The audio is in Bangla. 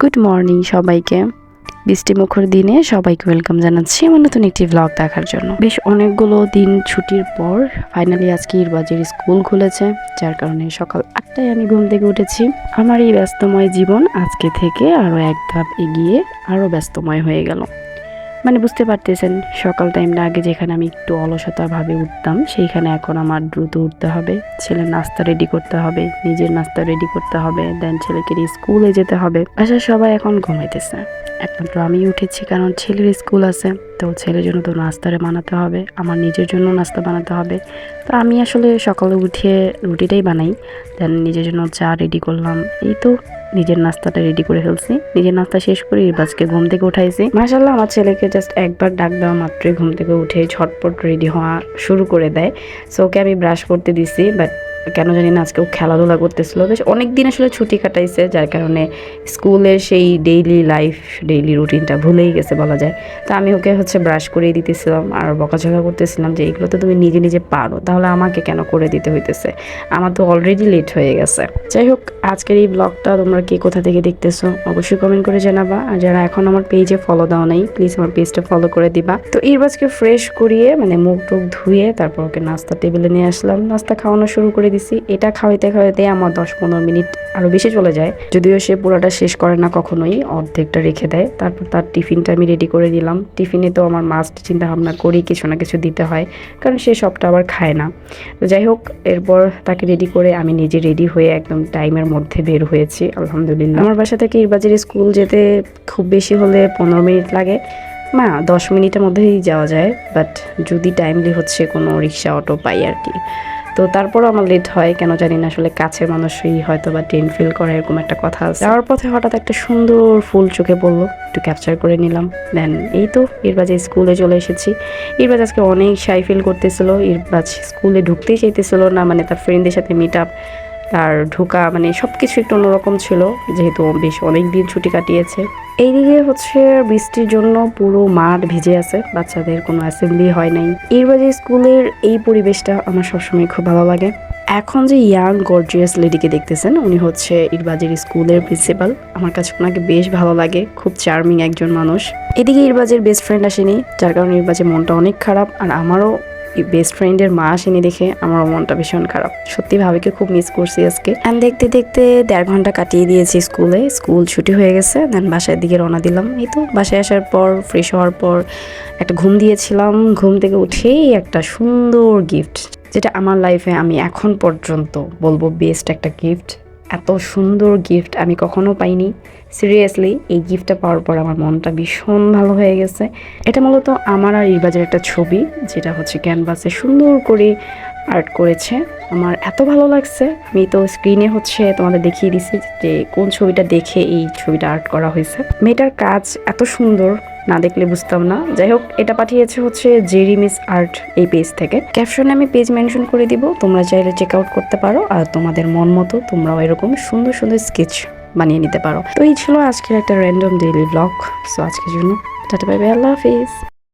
গুড মর্নিং সবাইকে। বৃষ্টিমুখর দিনে সবাইকে ওয়েলকাম জানাচ্ছি আমার নতুন একটি ভ্লগ দেখার জন্য। বেশ অনেকগুলো দিন ছুটির পর ফাইনালি আজকে ইরবাজের স্কুল খুলেছে, যার কারণে সকাল আটটায় আমি ঘুম থেকে উঠেছি। আমার এই ব্যস্তময় জীবন আজকে থেকে আরও এক ধাপ এগিয়ে আরও ব্যস্তময় হয়ে গেল। মানে বুঝতে পারতেছেন, সকাল টাইমটা আগে যেখানে আমি একটু অলসতাভাবে উঠতাম, সেইখানে এখন আমার দ্রুত উঠতে হবে, ছেলের নাস্তা রেডি করতে হবে, নিজের নাস্তা রেডি করতে হবে দেন ছেলেকে স্কুলে যেতে হবে। আচ্ছা সবাই এখন ঘুমাইতেছে। একমাত্র আমি উঠেছি কারণ ছেলের স্কুল আছে, তো ছেলের জন্য তো নাস্তারে বানাতে হবে, আমার নিজের জন্য নাস্তা বানাতে হবে। তো আমি আসলে সকালে উঠে রুটিটাই বানাই দেন নিজের জন্য চা রেডি করলাম, এই তো। নিজের নাস্তাটা রেডি করে ফেলছি। নিজের নাস্তা শেষ করে ইরবাজকে ঘুম থেকে উঠাইছি। মাসাল্লাহ আমার ছেলেকে জাস্ট একবার ডাক দেওয়া মাত্রই ঘুম থেকে উঠে ঝটপট রেডি হওয়া শুরু করে দেয়। সো ওকে আমি ব্রাশ করতে দিছি বাট কেন জানি না আজকেও খেলাধুলা করতেছিল। বেশ অনেক দিন আসলে ছুটি কাটাইছে, যার কারণে স্কুলের সেই ডেইলি লাইফ ডেইলি রুটিনটা ভুলেই গেছে বলা যায়। তো আমি ওকে হচ্ছে ব্রাশ করিয়ে দিতেছিলাম আর বকাঝকা করতেছিলাম যে, এগুলো তো তুমি নিজে নিজে পারো, তাহলে আমাকে কেন করে দিতে হইতেছে? আমার তো অলরেডি লেট হয়ে গেছে। যাই হোক, আজকের এই ব্লগটা তোমরা কে কোথা থেকে দেখতেছো অবশ্যই কমেন্ট করে জানাবা। আর যারা এখন আমার পেজে ফলো দাও নাই প্লিজ আমার পেজটা ফলো করে দিবা। তো ইরবাজকে ফ্রেশ করিয়ে মানে মুখ টুক ধুয়ে, তারপর ওকে নাস্তা টেবিলে নিয়ে আসলাম। নাস্তা খাওয়ানো শুরু করে দিছি, এটা খাওয়াইতে খাওয়াইতে আমার দশ পনেরো মিনিট আরও বেশি চলে যায়। যদিও সে পুরোটা শেষ করে না কখনোই, অর্ধেকটা রেখে দেয়। তারপর তার টিফিনটা আমি রেডি করে দিলাম। টিফিনে তো আমার মাস্ট চিন্তা ভাবনা করেই কিছু না কিছু দিতে হয়, কারণ সে সবটা আবার খায় না। তো যাই হোক, এরপর তাকে রেডি করে আমি নিজে রেডি হয়ে একদম টাইমের মধ্যে বের হয়েছি, আলহামদুলিল্লাহ। আমার বাসা থেকে ইরবাজের স্কুল যেতে খুব বেশি হলে পনেরো মিনিট লাগে। মা দশ মিনিটের মধ্যেই যাওয়া যায় বাট যদি টাইমলি হচ্ছে কোনো রিক্সা অটো পাই আর কি। তো তারপরও আমার লেট হয়, কেন জানি না আসলে কাছের মানুষই হয়তো বা ট্রেন ফিল করে, এরকম একটা কথা আছে। যাওয়ার পথে হঠাৎ একটা সুন্দর ফুল চোখে পড়ল, একটু ক্যাপচার করে নিলাম। দেন এই তো, ইরবাজ স্কুলে চলে এসেছি। ইরবাজ আজকে অনেক সাই ফিল করতেছিল, ইরবাজ স্কুলে ঢুকতেই চাইতেছিল না মানে তার ফ্রেন্ডদের সাথে মিট আপ তার ঢোকা মানে সব কিছু একটু অন্যরকম ছিল, যেহেতু বেশ অনেক দিন ছুটি কাটিয়েছে। এইদিকে হচ্ছে বৃষ্টির জন্য পুরো মাঠ ভিজে আছে, বাচ্চাদের কোনো অ্যাসেম্বলি হয় নাই। ইরবাজি স্কুলের এই পরিবেশটা আমার সবসময় খুব ভালো লাগে। এখন যে ইয়াং গর্জিয়াস লেডিকে দেখতেছেন, উনি হচ্ছে ইরবাজের স্কুলের প্রিন্সিপাল। আমার কাছে ওনাকে বেশ ভালো লাগে, খুব চার্মিং একজন মানুষ। এদিকে ইরবাজের বেস্ট ফ্রেন্ড আসেনি, যার কারণে ইরবাজের মনটা অনেক খারাপ, আর আমারও বেস্ট ফ্রেন্ডের মা আসেনি দেখে আমার মনটা ভীষণ খারাপ। সত্যি ভাবিকে খুব মিস করছি আজকে। অ্যান্ড দেখতে দেখতে দেড় ঘণ্টা কাটিয়ে দিয়েছি স্কুলে স্কুল ছুটি হয়ে গেছে দেন বাসার দিকে রওনা দিলাম। এই তো, বাসায় আসার পর ফ্রেশ হওয়ার পর একটা ঘুম দিয়েছিলাম। ঘুম থেকে উঠেই একটা সুন্দর গিফট যেটা আমার লাইফে আমি এখন পর্যন্ত বলব বেস্ট একটা গিফট এত সুন্দর গিফট আমি কখনো পাইনি। সিরিয়াসলি এই গিফটটা পাওয়ার পর আমার মনটা ভীষণ ভালো হয়ে গেছে। এটা মূলত আমার আর ইরবাজের একটা ছবি, যেটা হচ্ছে ক্যানভাসে সুন্দর করে আর্ট করেছে। আমার এত ভালো লাগছে। আমি তো স্ক্রিনে হচ্ছে তোমাদের দেখিয়ে দিছি যে কোন ছবিটা দেখে এই ছবিটা আর্ট করা হয়েছে। মেয়েটার কাজ এত সুন্দর না দেখলে বুঝতাম না। যাই হোক এটা পাঠিয়েছে হচ্ছে জেরিমিস আর্ট এই পেজ থেকে। ক্যাপশনে আমি পেজ মেনশন করে দিব, তোমরা চাইলে চেক আউট করতে পারো আর তোমাদের মন মতো তোমরাও এরকম সুন্দর সুন্দর স্কেচ বানিয়ে নিতে পারো। তো এই ছিল আজকের একটা র্যান্ডম ডেইলি ব্লগ সো আজকের জন্য টাটা বাই বাই আল্লাহ হাফিজ।